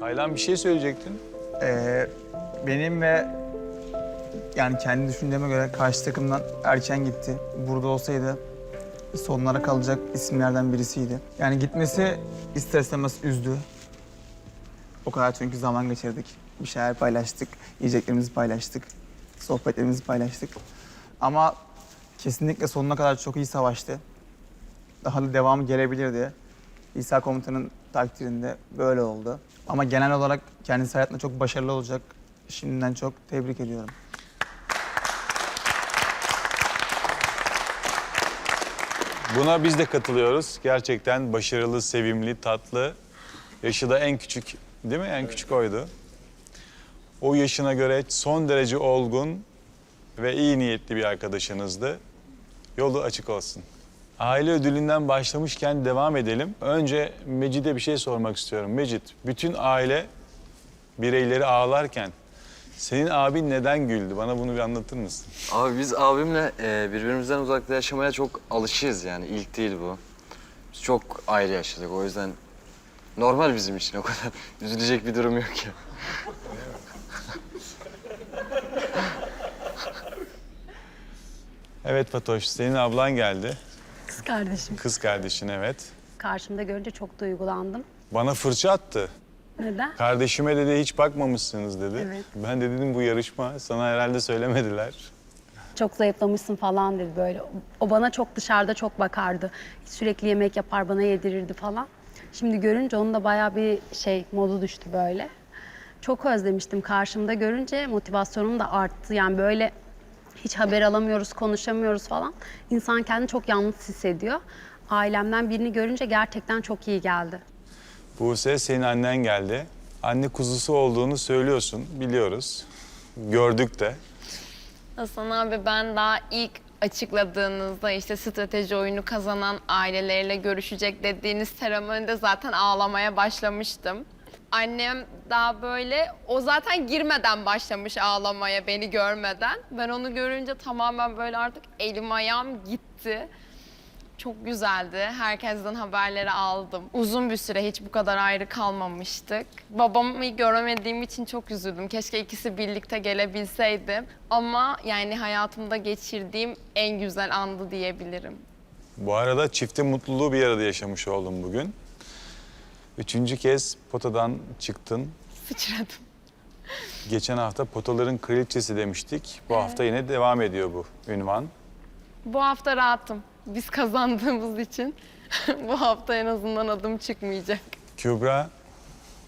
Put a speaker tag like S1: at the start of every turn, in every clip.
S1: Taylan bir şey söyleyecektin.
S2: Ee, benim ve yani kendi düşünceme göre karşı takımdan erken gitti. Burada olsaydı sonlara kalacak isimlerden birisiydi. Yani gitmesi ister istemez üzdü. O kadar çünkü zaman geçirdik. Bir şeyler paylaştık, yiyeceklerimizi paylaştık, sohbetlerimizi paylaştık. Ama kesinlikle sonuna kadar çok iyi savaştı. Daha da devamı gelebilirdi. İsa komutanın takdirinde böyle oldu. Ama genel olarak kendisi hayatında çok başarılı olacak. Şimdiden çok tebrik ediyorum.
S1: Buna biz de katılıyoruz. Gerçekten başarılı, sevimli, tatlı. Yaşı da en küçük, değil mi? En küçük oydu. O yaşına göre son derece olgun ve iyi niyetli bir arkadaşınızdı. Yolu açık olsun. Aile ödülünden başlamışken devam edelim. Önce Mecid'e bir şey sormak istiyorum. Mecid, bütün aile bireyleri ağlarken senin abin neden güldü? Bana bunu bir anlatır mısın?
S3: Abi biz abimle e, birbirimizden uzakta yaşamaya çok alışığız yani. İlk değil bu. Biz çok ayrı yaşadık o yüzden normal bizim için o kadar üzülecek bir durum yok ya.
S1: Evet Fatoş, senin ablan geldi.
S4: Kardeşim.
S1: Kız kardeşin evet.
S4: Karşımda görünce çok duygulandım.
S1: Bana fırça attı.
S4: Neden?
S1: Kardeşime dedi hiç bakmamışsınız dedi.
S4: Evet.
S1: Ben de dedim bu yarışma sana herhalde söylemediler.
S4: Çok zayıflamışsın falan dedi böyle. O bana çok dışarıda çok bakardı. Sürekli yemek yapar bana yedirirdi falan. Şimdi görünce onun da bayağı bir şey modu düştü böyle. Çok özlemiştim karşımda görünce motivasyonum da arttı. Yani böyle hiç haber alamıyoruz, konuşamıyoruz falan. İnsan kendini çok yalnız hissediyor. Ailemden birini görünce gerçekten çok iyi geldi.
S1: Buse senin annen geldi. Anne kuzusu olduğunu söylüyorsun biliyoruz. Gördük de.
S5: Hasan abi ben daha ilk açıkladığınızda işte strateji oyunu kazanan aileleriyle görüşecek dediğiniz seremonide zaten ağlamaya başlamıştım. Annem daha böyle o zaten girmeden başlamış ağlamaya beni görmeden. Ben onu görünce tamamen böyle artık elim ayağım gitti. Çok güzeldi. Herkesten haberleri aldım. Uzun bir süre hiç bu kadar ayrı kalmamıştık. Babamı göremediğim için çok üzüldüm. Keşke ikisi birlikte gelebilseydi. Ama yani hayatımda geçirdiğim en güzel andı diyebilirim.
S1: Bu arada çiftin mutluluğu bir arada yaşamış oldum bugün. Üçüncü kez potadan çıktın.
S5: Sıçradım.
S1: Geçen hafta potaların kraliçesi demiştik. Bu hafta yine devam ediyor bu ünvan.
S5: Bu hafta rahatım. Biz kazandığımız için bu hafta en azından adım çıkmayacak.
S1: Kübra,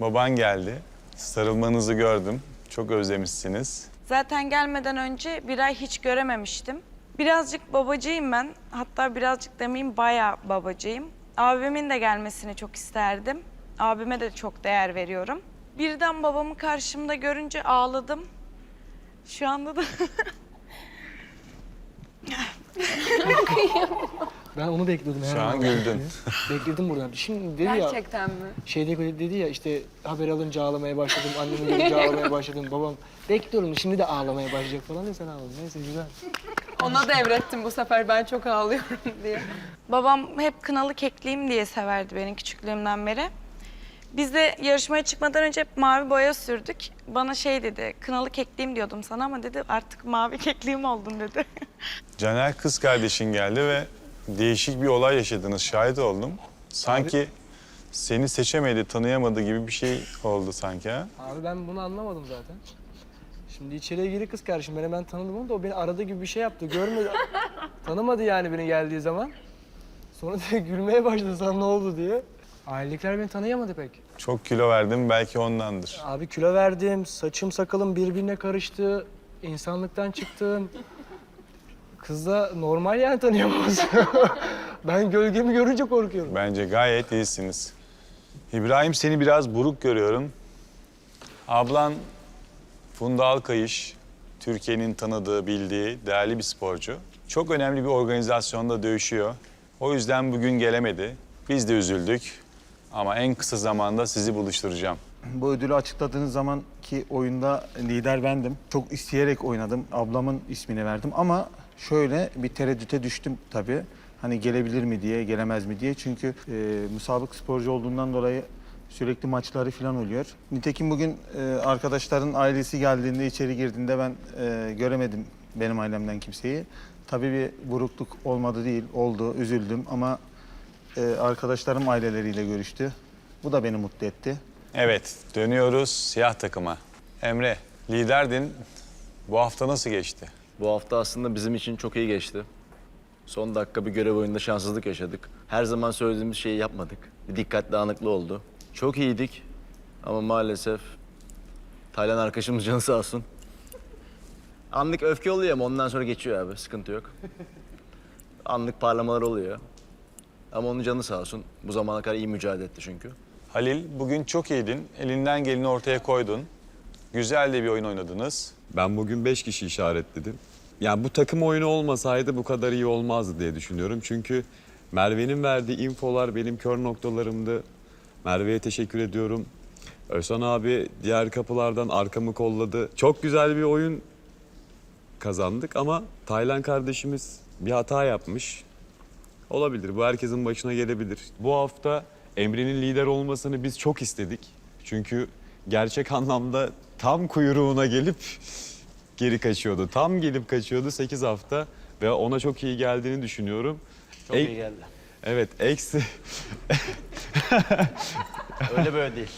S1: baban geldi. Sarılmanızı gördüm. Çok özlemişsiniz.
S6: Zaten gelmeden önce bir ay hiç görememiştim. Birazcık babacıyım ben. Hatta birazcık demeyeyim bayağı babacıyım. Abimin de gelmesini çok isterdim. Abime de çok değer veriyorum. Birden babamı karşımda görünce ağladım. Şu anda da
S7: Ben onu bekliyordum.
S1: Şu an
S7: an.
S1: güldün.
S7: Bekledim buradan. Şimdi dedi ya,
S5: Gerçekten mi?
S7: şeyde dedi ya işte haber alınca ağlamaya başladım, annemi görünce ağlamaya başladım, babam bekliyorum şimdi de ağlamaya başlayacak falan diye sen ağladın. Neyse güzel.
S5: Ona devrettim bu sefer ben çok ağlıyorum diye.
S6: babam hep kınalı kekliyim diye severdi beni küçüklüğümden beri. Biz de yarışmaya çıkmadan önce hep mavi boya sürdük. Bana şey dedi, kınalı kekliyim diyordum sana ama dedi artık mavi kekliyim oldun dedi.
S1: Caner kız kardeşin geldi ve değişik bir olay yaşadınız. Şahit oldum. Sanki seni seçemedi, tanıyamadı gibi bir şey oldu sanki ha?
S7: Abi ben bunu anlamadım zaten. Şimdi içeriye giri kız kardeşim. Beni ben tanıdım onu da o beni aradı gibi bir şey yaptı. Görmedi. Tanımadı yani beni geldiği zaman. Sonra da gülmeye başladı sana ne oldu diye. Ailelikler beni tanıyamadı pek.
S1: Çok kilo verdim belki ondandır.
S7: Abi kilo verdim, saçım sakalım birbirine karıştı, insanlıktan çıktım. Kız da normal yani tanıyamaz. ben gölgemi görünce korkuyorum.
S1: Bence gayet iyisiniz. İbrahim seni biraz buruk görüyorum. Ablan Funda Alkayış, Türkiye'nin tanıdığı, bildiği değerli bir sporcu. Çok önemli bir organizasyonda dövüşüyor. O yüzden bugün gelemedi. Biz de üzüldük. Ama en kısa zamanda sizi buluşturacağım.
S2: Bu ödülü açıkladığınız zaman ki oyunda lider bendim. Çok isteyerek oynadım. Ablamın ismini verdim ama şöyle bir tereddüte düştüm tabii. Hani gelebilir mi diye, gelemez mi diye. Çünkü e, müsabık sporcu olduğundan dolayı
S8: Sürekli maçları falan oluyor. Nitekim bugün e, arkadaşların ailesi geldiğinde içeri girdiğinde ben e, göremedim benim ailemden kimseyi. Tabii bir burukluk olmadı değil, oldu, üzüldüm ama e, arkadaşlarım aileleriyle görüştü. Bu da beni mutlu etti.
S1: Evet, dönüyoruz siyah takıma. Emre, liderdin. Bu hafta nasıl geçti?
S9: Bu hafta aslında bizim için çok iyi geçti. Son dakika bir görev oyununda şanssızlık yaşadık. Her zaman söylediğimiz şeyi yapmadık. Bir dikkat dağınıklığı oldu. Çok iyiydik ama maalesef Taylan arkadaşımız canı sağ olsun. Anlık öfke oluyor ama ondan sonra geçiyor abi. Sıkıntı yok. Anlık parlamalar oluyor. Ama onun canı sağ olsun. Bu zamana kadar iyi mücadele etti çünkü.
S1: Halil, bugün çok iyiydin. Elinden geleni ortaya koydun. Güzel de bir oyun oynadınız.
S10: Ben bugün beş kişi işaretledim. Yani bu takım oyunu olmasaydı bu kadar iyi olmazdı diye düşünüyorum. Çünkü Merve'nin verdiği infolar benim kör noktalarımdı. Merve'ye teşekkür ediyorum. Özhan abi diğer kapılardan arkamı kolladı. Çok güzel bir oyun kazandık ama Taylan kardeşimiz bir hata yapmış. Olabilir. Bu herkesin başına gelebilir. Bu hafta Emre'nin lider olmasını biz çok istedik. Çünkü gerçek anlamda tam kuyruğuna gelip geri kaçıyordu. Tam gelip kaçıyordu 8 hafta ve ona çok iyi geldiğini düşünüyorum.
S9: Çok
S10: Ek-
S9: iyi geldi.
S10: Evet, eksi
S9: Öyle böyle değil.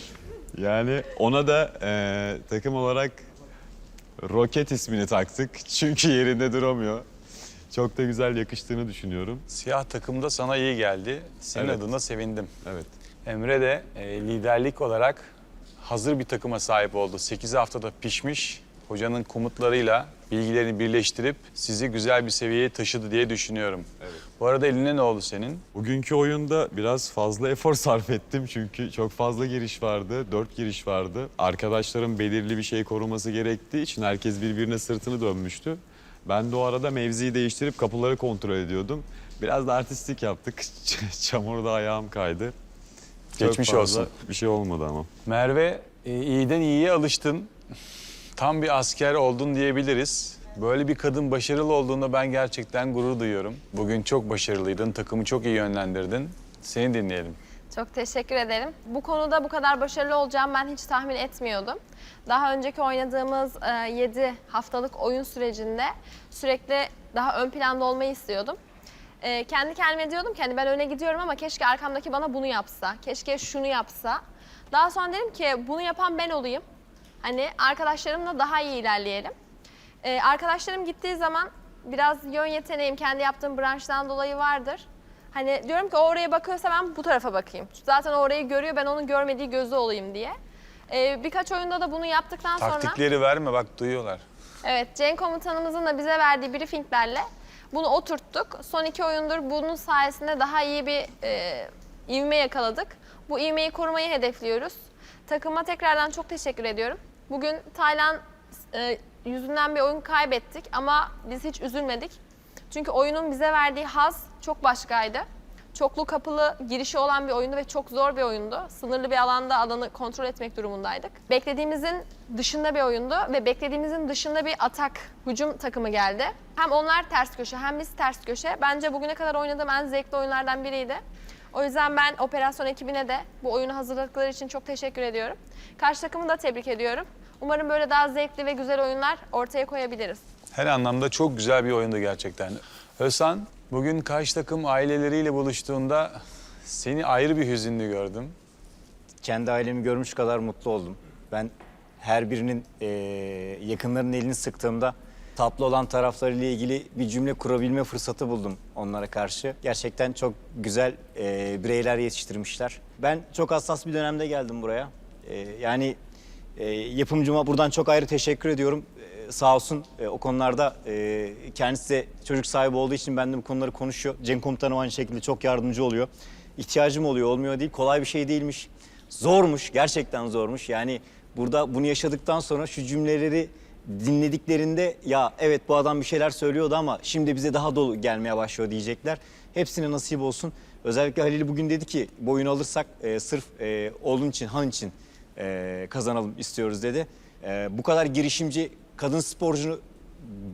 S10: yani ona da eee, takım olarak roket ismini taktık. Çünkü yerinde duramıyor. Çok da güzel yakıştığını düşünüyorum.
S1: Siyah takımda sana iyi geldi. Senin
S10: Evet.
S1: adına sevindim.
S10: Evet.
S1: Emre de e, liderlik olarak hazır bir takıma sahip oldu. 8 haftada pişmiş. Hocanın komutlarıyla bilgilerini birleştirip sizi güzel bir seviyeye taşıdı diye düşünüyorum. Bu arada eline ne oldu senin?
S10: Bugünkü oyunda biraz fazla efor sarf ettim çünkü çok fazla giriş vardı, dört giriş vardı. Arkadaşlarım belirli bir şey koruması gerektiği için herkes birbirine sırtını dönmüştü. Ben de o arada mevziyi değiştirip kapıları kontrol ediyordum. Biraz da artistik yaptık. Çamurda ayağım kaydı. Çok
S1: Geçmiş
S10: fazla
S1: olsun.
S10: Bir şey olmadı ama.
S1: Merve, e, iyiden iyiye alıştın. Tam bir asker oldun diyebiliriz. Böyle bir kadın başarılı olduğunda ben gerçekten gurur duyuyorum. Bugün çok başarılıydın, takımı çok iyi yönlendirdin. Seni dinleyelim.
S11: Çok teşekkür ederim. Bu konuda bu kadar başarılı olacağım ben hiç tahmin etmiyordum. Daha önceki oynadığımız 7 haftalık oyun sürecinde sürekli daha ön planda olmayı istiyordum. E, kendi kendime diyordum ki hani ben öne gidiyorum ama keşke arkamdaki bana bunu yapsa, keşke şunu yapsa. Daha sonra dedim ki bunu yapan ben olayım. Hani arkadaşlarımla daha iyi ilerleyelim. Ee, arkadaşlarım gittiği zaman biraz yön yeteneğim kendi yaptığım branştan dolayı vardır. Hani diyorum ki o oraya bakıyorsa ben bu tarafa bakayım. Zaten orayı görüyor ben onun görmediği gözü olayım diye. Ee, birkaç oyunda da bunu yaptıktan sonra...
S1: Taktikleri verme bak duyuyorlar.
S11: Evet, Cenk komutanımızın da bize verdiği briefinglerle bunu oturttuk. Son iki oyundur bunun sayesinde daha iyi bir e, ivme yakaladık. Bu ivmeyi korumayı hedefliyoruz. Takıma tekrardan çok teşekkür ediyorum. Bugün Taylan e, yüzünden bir oyun kaybettik ama biz hiç üzülmedik. Çünkü oyunun bize verdiği haz çok başkaydı. Çoklu kapılı girişi olan bir oyundu ve çok zor bir oyundu. Sınırlı bir alanda alanı kontrol etmek durumundaydık. Beklediğimizin dışında bir oyundu ve beklediğimizin dışında bir atak, hücum takımı geldi. Hem onlar ters köşe hem biz ters köşe. Bence bugüne kadar oynadığım en zevkli oyunlardan biriydi. O yüzden ben operasyon ekibine de bu oyunu hazırladıkları için çok teşekkür ediyorum. Karşı takımı da tebrik ediyorum. Umarım böyle daha zevkli ve güzel oyunlar ortaya koyabiliriz.
S1: Her anlamda çok güzel bir oyundu gerçekten. Özhan, bugün karşı takım aileleriyle buluştuğunda seni ayrı bir hüzünlü gördüm.
S12: kendi ailemi görmüş kadar mutlu oldum. Ben her birinin eee yakınlarının elini sıktığımda tatlı olan taraflarıyla ilgili bir cümle kurabilme fırsatı buldum onlara karşı. Gerçekten çok güzel eee, bireyler yetiştirmişler. Ben çok hassas bir dönemde geldim buraya. Eee, yani eee, yapımcıma buradan çok ayrı teşekkür ediyorum. Sağ olsun eee, o konularda eee, kendisi de çocuk sahibi olduğu için ben de bu konuları konuşuyor. Cenk komutanım aynı şekilde çok yardımcı oluyor. İhtiyacım oluyor, olmuyor değil. Kolay bir şey değilmiş. Zormuş, gerçekten zormuş. Yani burada bunu yaşadıktan sonra şu cümleleri dinlediklerinde ya evet bu adam bir şeyler söylüyordu ama şimdi bize daha dolu gelmeye başlıyor diyecekler. Hepsine nasip olsun. Özellikle Halil bugün dedi ki bu oyunu alırsak e, sırf e, oğlum için, Han için e, kazanalım istiyoruz dedi. E, bu kadar girişimci kadın sporcunu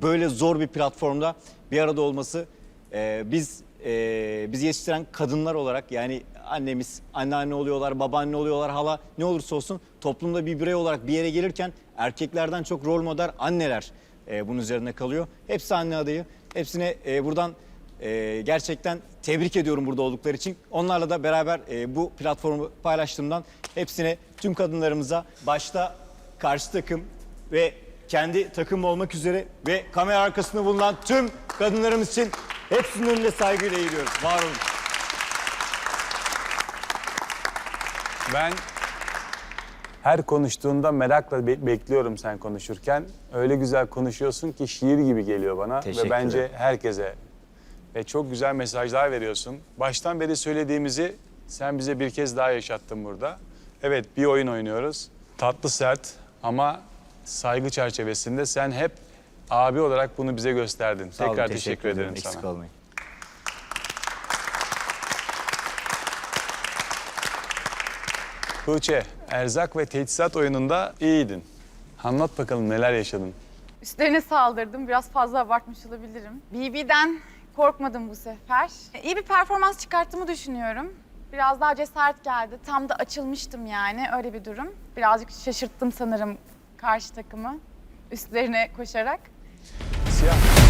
S12: böyle zor bir platformda bir arada olması e, biz e, bizi yetiştiren kadınlar olarak yani annemiz, anneanne oluyorlar, babaanne oluyorlar, hala ne olursa olsun toplumda bir birey olarak bir yere gelirken erkeklerden çok rol model anneler e, bunun üzerine kalıyor. Hepsi anne adayı. Hepsine e, buradan e, gerçekten tebrik ediyorum burada oldukları için. Onlarla da beraber e, bu platformu paylaştığımdan hepsine tüm kadınlarımıza başta karşı takım ve kendi takım olmak üzere ve kamera arkasında bulunan tüm kadınlarımız için hepsinin önünde saygıyla eğiliyoruz. Var olun.
S1: Ben her konuştuğunda merakla be- bekliyorum sen konuşurken. Öyle güzel konuşuyorsun ki şiir gibi geliyor bana
S12: Teşekkür
S1: ve bence herkese. Ve çok güzel mesajlar veriyorsun. Baştan beri söylediğimizi sen bize bir kez daha yaşattın burada. Evet bir oyun oynuyoruz. Tatlı sert ama saygı çerçevesinde sen hep abi olarak bunu bize gösterdin.
S12: Sağ olun,
S1: Tekrar teşekkür, ederim
S12: Eksik
S1: sana.
S12: olmayın.
S1: Tuğçe, erzak ve teçhizat oyununda iyiydin. Anlat bakalım neler yaşadın.
S13: Üstlerine saldırdım. Biraz fazla abartmış olabilirim. BB'den korkmadım bu sefer. İyi bir performans çıkarttığımı düşünüyorum. Biraz daha cesaret geldi. Tam da açılmıştım yani öyle bir durum. Birazcık şaşırttım sanırım karşı takımı üstlerine koşarak.
S1: Siyah.